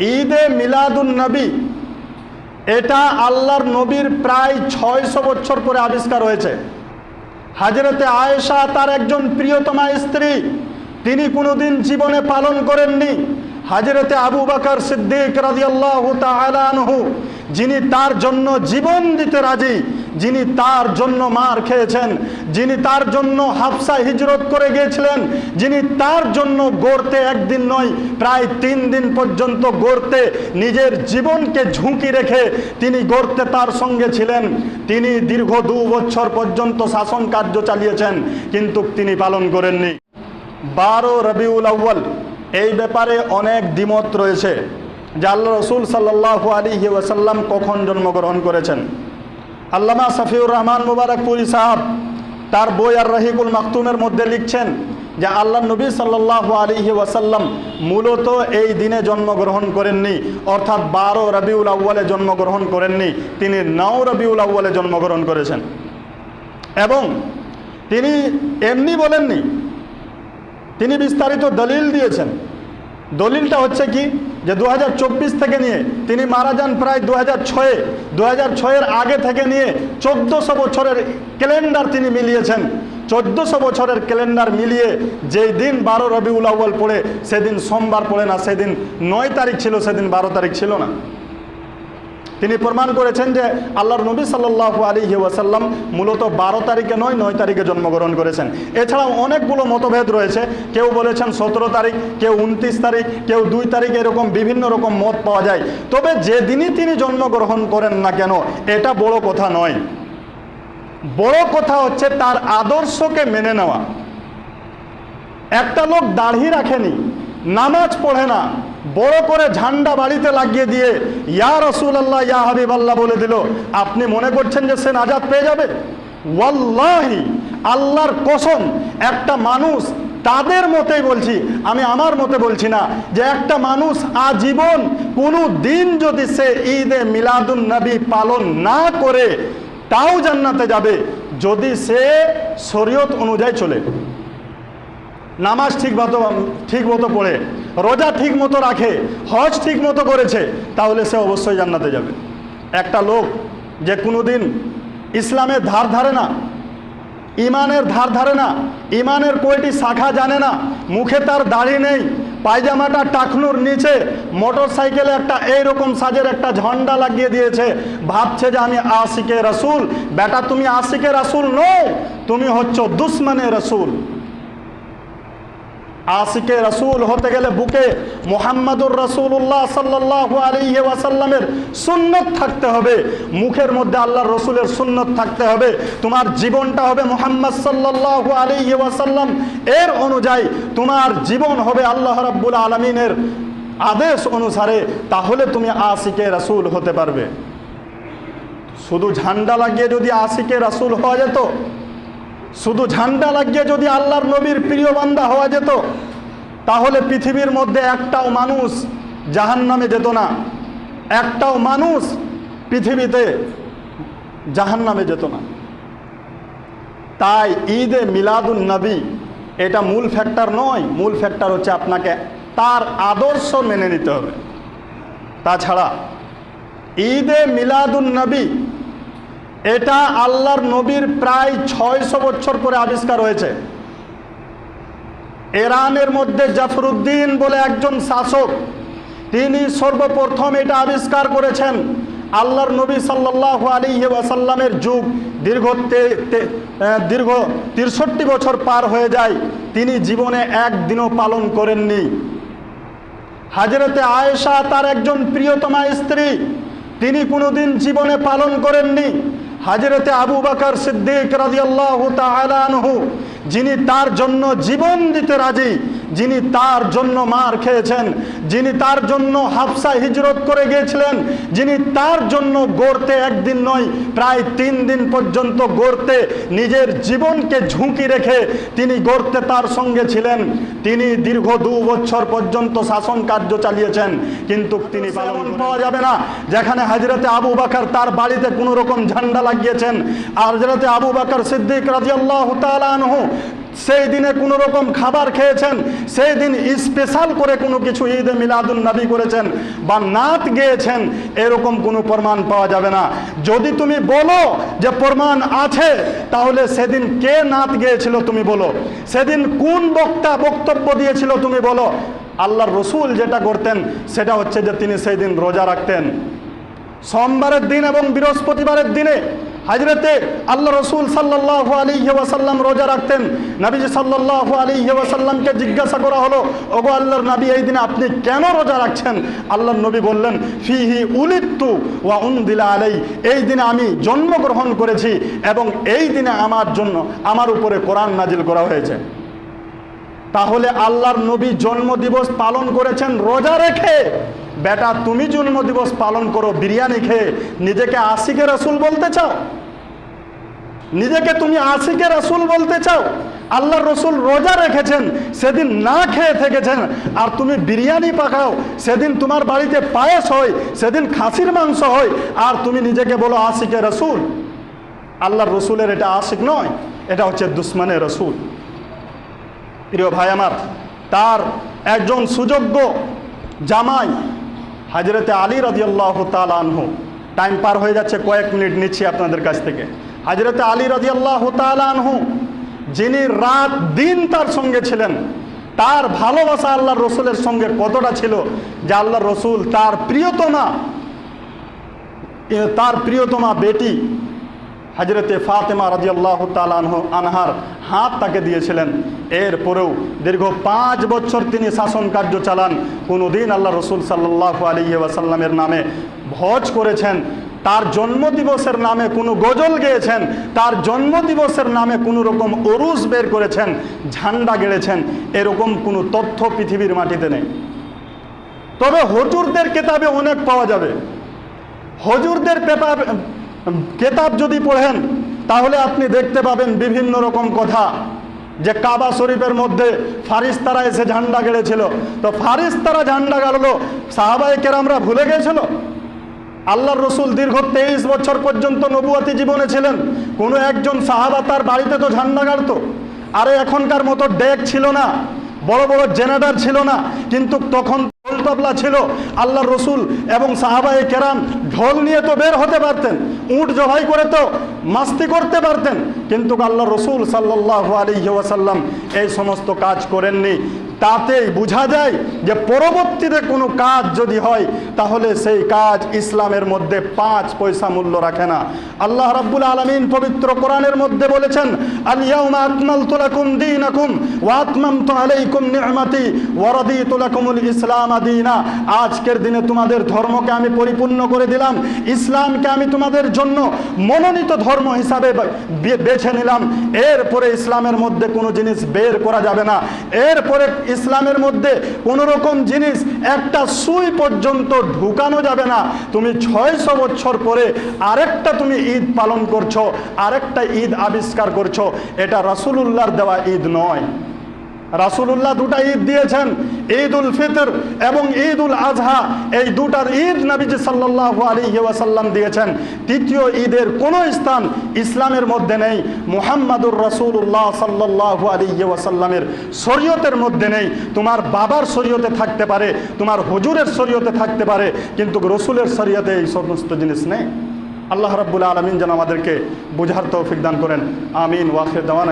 ঈদে মিলাদুন নবী। এটা আল্লাহর নবীর প্রায় ছয়শো বছর পরে আবিষ্কার হয়েছে। হাজরতে আয়েশা তার একজন প্রিয়তমা স্ত্রী, তিনি কোনোদিন জীবনে পালন করেননি। হাজরতে আবু বাকর সিদ্দিক রাজিয়াল্লাহু তাআলা আনহু, যিনি তার জন্য জীবন দিতে রাজি, যিনি তার জন্য মার খেয়েছেন, যিনি তার জন্য হাফসা হিজরত করে গিয়েছিলেন, যিনি তার জন্য গড়তে একদিন নয়, প্রায় তিন দিন পর্যন্ত গড়তে নিজের জীবনকে ঝুঁকি রেখে তিনি গড়তে তার সঙ্গে ছিলেন। তিনি দীর্ঘ দু বছর পর্যন্ত শাসন কার্য চালিয়েছেন, কিন্তু তিনি পালন করেননি। বারো রবিউল আউ্য়াল এই ব্যাপারে অনেক দ্বিমত রয়েছে, যে আল্লাহ রসুল সাল্লাহ আলী ওয়াসাল্লাম কখন জন্মগ্রহণ করেছেন। আল্লামা সাফিউর রহমান মুবারকপুরি সাহাব তার বই আর রহিকুল মাকতুমের মধ্যে লিখছেন যে আল্লাহ নবী সাল্লাহ আলিহি ওয়াসাল্লাম মূলত এই দিনে জন্মগ্রহণ করেননি, অর্থাৎ বারো রবিউল আউ্বালে জন্মগ্রহণ করেননি, তিনি নও রবিউল আউ্বালে জন্মগ্রহণ করেছেন। এবং তিনি এমনি বলেননি তিনি বিস্তারিত দলিল দিয়েছেন। দলিলটা হচ্ছে কি? যে দু হাজার চব্বিশ থেকে নিয়ে তিনি মারা যান প্রায় দু হাজার ছয়ে দু হাজার ছয়ের আগে থেকে নিয়ে চোদ্দোশো বছরের ক্যালেন্ডার তিনি মিলিয়েছেন। চোদ্দোশো বছরের ক্যালেন্ডার মিলিয়ে যেই দিন বারো রবিউল আউ্বাল পড়ে, সেদিন সোমবার পড়ে না, সেদিন নয় তারিখ ছিল, সেদিন বারো তারিখ ছিল না। তিনি প্রমাণ করেছেন যে আল্লাহর নবী সাল্লাহ আলী ওয়াসাল্লাম মূলত বারো তারিখে নয় নয় তারিখে জন্মগ্রহণ করেছেন। এছাড়াও অনেকগুলো মতভেদ রয়েছে। কেউ বলেছেন সতেরো তারিখ, কেউ উনত্রিশ তারিখ, কেউ দুই তারিখ এরকম বিভিন্ন রকম মত পাওয়া যায়। তবে যেদিনই তিনি জন্মগ্রহণ করেন না কেন, এটা বড় কথা নয়। বড় কথা হচ্ছে তার আদর্শকে মেনে নেওয়া। একটা লোক দাড়ি রাখেনি, নামাজ পড়ে না বড় করে ঝান্ডা বাড়িতে লাগিয়ে দিয়ে, ইয়া রসুল আল্লাহ ইয়া হাবিব আল্লাহ বলে দিল, আপনি মনে করছেন যে সে নাজাদ পেয়ে যাবে? ওয়াল্লাহি, আল্লাহর কসম, একটা মানুষ তাদের মতেই বলছি, আমি আমার মতে বলছি না, যে একটা মানুষ আজীবন কোনো দিন যদি সে ঈদে মিলাদুন নবী পালন না করে, তাও জান্নাতে যাবে, যদি সে শরীয়ত অনুযায়ী চলে। নামাজ ঠিক মতো ঠিক মতো পড়ে, রোজা ঠিক মতো রাখে, হজ ঠিক মতো করেছে, তাহলে সে অবশ্যই জান্নাতে যাবে। একটা লোক যে কোনো দিন ইসলামের ধার ধারে না, ইমানের ধার ধারে না, ইমানের কয়টি শাখা জানে না, মুখে তার দাড়ি নেই, পায়জামাটা টাকনুর নিচে মোটর সাইকেলে একটা এইরকম সাজের একটা ঝন্ডা লাগিয়ে দিয়েছে, ভাবছে যে আমি আশিকে রসুল, বেটা তুমি আশিকে রসুল নও, তুমি হচ্ছ দুশ্মনে রসুল। আশিকে রসুল হতে গেলে বুকে মোহাম্মদুর রসুল্লাহ সাল্লাহ আলী ওয়াসাল্লামের সুন্নত থাকতে হবে। মুখের মধ্যে আল্লাহর রসুলের সুন্নত থাকতে হবে। তোমার জীবনটা হবে মোহাম্মদ সাল্লাহ আলী ওয়াসাল্লাম। এর অনুযায়ী তোমার জীবন হবে আল্লাহ রাব্বুল আলমিনের আদেশ অনুসারে। তাহলে তুমি আশিকে রসুল হতে পারবে। শুধু ঝান্ডা লাগিয়ে যদি আশিকে রসুল হওয়া যেত শুধু ঝান্ডা লাগিয়ে যদি আল্লাহর নবীর প্রিয় বান্দা হওয়া যেত, তাহলে পৃথিবীর মধ্যে একটাও মানুষ জাহান নামে যেত না। একটাও মানুষ পৃথিবীতে জাহান নামে যেত না। তাই ঈদে মিলাদুন নবী, এটা মূল ফ্যাক্টর নয়, মূল ফ্যাক্টর হচ্ছে আপনাকে তার আদর্শ মেনে নিতে হবে। তাছাড়া ঈদে মিলাদুন নবী এটা আল্লাহর নবীর প্রায় ছয়শো বছর পরে আবিষ্কার হয়েছে। এরানের মধ্যে জাফরুদ্দিন বলে একজন শাসক, তিনি সর্বপ্রথম এটা আবিষ্কার করেছেন। আল্লাহর নবী সাল্লাহ আলী ওয়াসাল্লামের যুগ দীর্ঘ দীর্ঘ তিরষট্টি বছর পার হয়ে যায়। তিনি জীবনে একদিনও পালন করেননি। হাজরতে আয়েশা তার একজন প্রিয়তমা স্ত্রী, তিনি কোনোদিন জীবনে পালন করেননি। হাজরতে আবু বাকর সিদ্দিক রাজিয়াল্লাহু তাআলাহু যিনি তার জন্য জীবন দিতে রাজি যিনি তার জন্য মার খেয়েছেন যিনি তার জন্য হাফসা হিজরত করে গিয়েছিলেন যিনি তার জন্য গড়তে একদিন নয় প্রায় তিন দিন পর্যন্ত গড়তে নিজের জীবনকে ঝুঁকি রেখে তিনি গড়তে তার সঙ্গে ছিলেন। তিনি দীর্ঘ দু বছর পর্যন্ত শাসন কার্য চালিয়েছেন কিন্তু তিনি পালন পাওয়া যাবে না। যেখানে হাজরতে আবু বাকার তার বাড়িতে কোনো রকম ঝান্ডা লাগিয়েছেন আর হাজরতে আবু বাকার সিদ্দিক রাজিয়াল্লাহ তালানহু সেই দিনে কোনো রকম খাবার খেয়েছেন, সেই দিন স্পেশাল করে কোনো কিছু ঈদে মিলাদুন নবী করেছেন বা নাত গেয়েছেন, এরকম কোনো প্রমাণ পাওয়া যাবে না। যদি তুমি বলো যে প্রমাণ আছে, তাহলে সেদিন কে নাত গেয়েছিল তুমি বলো। সেদিন কোন বক্তা বক্তব্য দিয়েছিল তুমি বলো। আল্লাহর রসুল যেটা করতেন, সেটা হচ্ছে যে তিনি সেই দিন রোজা রাখতেন। সোমবারের দিন এবং বৃহস্পতিবারের দিনে হাজরতে আল্লাহ রসুল সাল্লাহ আলী ওয়াসাল্লাম রোজা রাখতেন। নাবিজি সাল্লাহ আলী ওয়াসাল্লামকে জিজ্ঞাসা করা হলো, ওগো আল্লাহর নবী, এই দিনে আপনি কেন রোজা রাখছেন? আল্লাহর নবী বললেন, ফিহি উলিত্তু ওয়া উনদিলা আলাই এই দিনে আমি জন্মগ্রহণ করেছি এবং এই দিনে আমার জন্য, আমার উপরে কোরআন নাজিল করা হয়েছে। তাহলে আল্লাহর নবী জন্মদিবস পালন করেছেন রোজা রেখে? বেটা, তুমি জন্মদিবস পালন করো, বিরিয়ানি খেয়ে। নিজেকে আশিকে রসুল বলতে চাও? নিজেকে তুমি আশিকে রসুল বলতে চাও? আল্লাহর রসুল রোজা রেখেছেন, সেদিন না খেয়ে থেকেছেন, আর তুমি বিরিয়ানি পাকাও, সেদিন তোমার বাড়িতে পায়েস হয়, সেদিন খাসির মাংস হয়, আর তুমি নিজেকে বলো আশিকে রসুল। আল্লাহর রসুলের এটা আশিক নয়, এটা হচ্ছে দুশ্মনে রসুল। প্রিয় ভাই আমার, তার একজন সুযোগ্য জামাই হাজরতে আলী রাজিয়াল্লাহ তালানহু টাইম পার হয়ে যাচ্ছে কয়েক মিনিট নিচ্ছি আপনাদের কাছ থেকে। হাজরতে আলী রাজিয়াল্লাহ তালানহু যিনি রাত দিন তার সঙ্গে ছিলেন, তার ভালোবাসা আল্লাহ রসুলের সঙ্গে কতটা ছিল যে আল্লাহ রসুল তার প্রিয়তমা তার প্রিয়তমা বেটি হজরতে ফাতেমা রাজিয়াল্লাহ তালানহ আনহার হাত তাকে দিয়েছিলেন। এরপরেও দীর্ঘ পাঁচ বছর তিনি শাসন কার্য চালান। কোনো দিন আল্লাহ রসুল সাল্লাহ আলী ওয়াসাল্লামের নামে ভজ করেছেন, তার জন্মদিবসের নামে কোনো গজল গেয়েছেন, তার জন্মদিবসের নামে কোনো রকম অরুস বের করেছেন, ঝান্ডা গেড়েছেন, এরকম কোনো তথ্য পৃথিবীর মাটিতে নেই। তবে হজুরদের কেতাবে অনেক পাওয়া যাবে। হজুরদের পেপার কেতাব যদি পড়েন, তাহলে আপনি দেখতে পাবেন বিভিন্ন রকম কথা। যে কাবা শরীফের মধ্যে ফারিস্তারা এসে ঝান্ডা গেড়েছিল। তো ফারিস্তারা ঝান্ডা গাড়লো সাহাবাই কেরামরা ভুলে গেছিল? আল্লাহর রসুল দীর্ঘ তেইশ বছর পর্যন্ত নবুয়াতি জীবনে ছিলেন। কোনো একজন সাহাবা তার বাড়িতে তো ঝান্ডা গাড়তো। আরে এখনকার মতো ডেক ছিল না, বড় বড় জেনারেটর ছিল না, কিন্তু তখন ঢোল তবলা ছিল। আল্লাহ রসুল এবং সাহাবায়ে কেরাম ঢোল নিয়ে তো বের হতে পারতেন। উঁট জবাই করে তো মাস্তি করতে পারতেন। কিন্তু আল্লাহ রসুল সাল্লাহ আলী ওয়াসাল্লাম এই সমস্ত কাজ করেননি। তাতেই বোঝা যায় যে পরবর্তীতে কোনো কাজ যদি হয়, তাহলে সেই কাজ ইসলামের মধ্যে পাঁচ পয়সা মূল্য রাখে না। আল্লাহ রাব্বুল আলমিন পবিত্র কোরআনের মধ্যে বলেছেন তো ইসলাম আজকের দিনে তোমাদের ধর্মকে আমি পরিপূর্ণ করে দিলাম, ইসলামকে আমি তোমাদের জন্য মনোনীত ধর্ম হিসাবে বেছে নিলাম। এরপরে ইসলামের মধ্যে কোনো জিনিস বের করা যাবে না। এরপরে ইসলামের মধ্যে কোনো রকম জিনিস একটা সুই পর্যন্ত ঢুকানো যাবে না। তুমি ছয়শো বছর পরে আরেকটা তুমি ঈদ পালন করছ, আরেকটা ঈদ আবিষ্কার করছ। এটা রসুলুল্লাহর দেওয়া ঈদ নয়। রাসুলুল্লাহ দুটা ঈদ দিয়েছেন ঈদ উল ফিতর এবং ঈদ উল আজহা। এই দুটার ঈদ নবীজি সাল্লাহ ওয়াসাল্লাম দিয়েছেন। তৃতীয় ঈদের কোনো স্থান ইসলামের মধ্যে নেই, মুহাম্মাদুর রাসূলুল্লাহ সাল্লাহ ওয়াসাল্লামের শরীয়তের মধ্যে নেই। তোমার বাবার শরীয়তে থাকতে পারে, তোমার হুজুরের শরীয়তে থাকতে পারে, কিন্তু রসুলের শরীয়তে এই সমস্ত জিনিস নেই। আল্লাহ রাব্বুল আলমিন যেন আমাদেরকে বুঝার তৌফিক দান করেন। আমিন ওয়াফির দেওয়ান